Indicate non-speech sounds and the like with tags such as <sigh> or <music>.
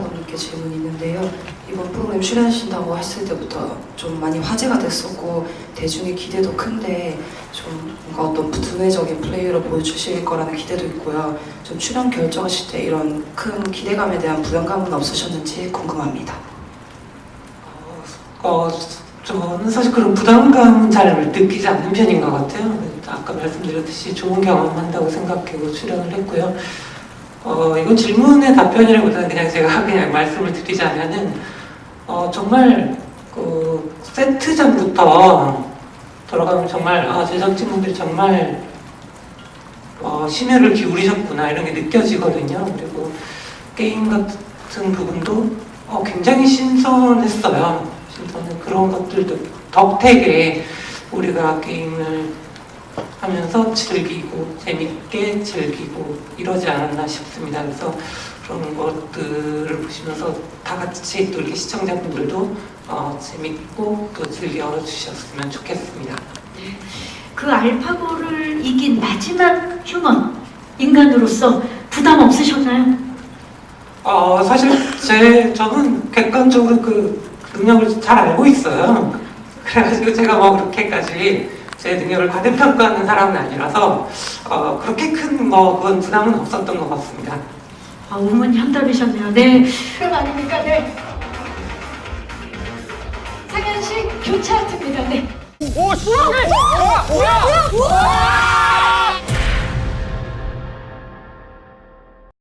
감독님께 질문이 있는데요. 이번 프로그램 출연하신다고 했을 때부터 좀 많이 화제가 됐었고 대중의 기대도 큰데 좀 뭔가 어떤 두뇌적인 플레이를 보여주실 거라는 기대도 있고요. 좀 출연 결정하실 때 이런 큰 기대감에 대한 부담감은 없으셨는지 궁금합니다. 어, 저는 사실 그런 부담감은 잘 느끼지 않는 편인 것 같아요. 아까 말씀드렸듯이 좋은 경험한다고 생각하고 출연을 했고요. 어, 이건 질문의 답변이라기보다는 그냥 제가 <laughs> 그냥 말씀을 드리자면은, 어, 정말, 그, 세트전부터 돌아가면 정말, 아, 제작진분들이 정말, 어, 심혈을 기울이셨구나, 이런 게 느껴지거든요. 그리고 게임 같은 부분도 어, 굉장히 신선했어요. 신선한 그런 것들도 덕택에 우리가 게임을 하면서 즐기고 재밌게 즐기고 이러지 않았나 싶습니다. 그래서 그런 것들을 보시면서 다 같이 또 이렇게 시청자분들도 어, 재밌고 또 즐겨주셨으면 좋겠습니다. 그 알파고를 이긴 마지막 휴먼 인간으로서 부담 없으셨나요? 어, 사실 제 저는 객관적으로 그 능력을 잘 알고 있어요. 그래가지고 제가 뭐 그렇게까지 제 능력을 과대평가하는 사람은 아니라서 어, 그렇게 큰뭐 그건 부담은 없었던 것 같습니다. 아, 우문 현답이셨네요. 네. 그럼 아닙니까? 네. 상현 씨 교차합니다. 네. 오, 씨! 뭐야? 뭐야? 뭐야?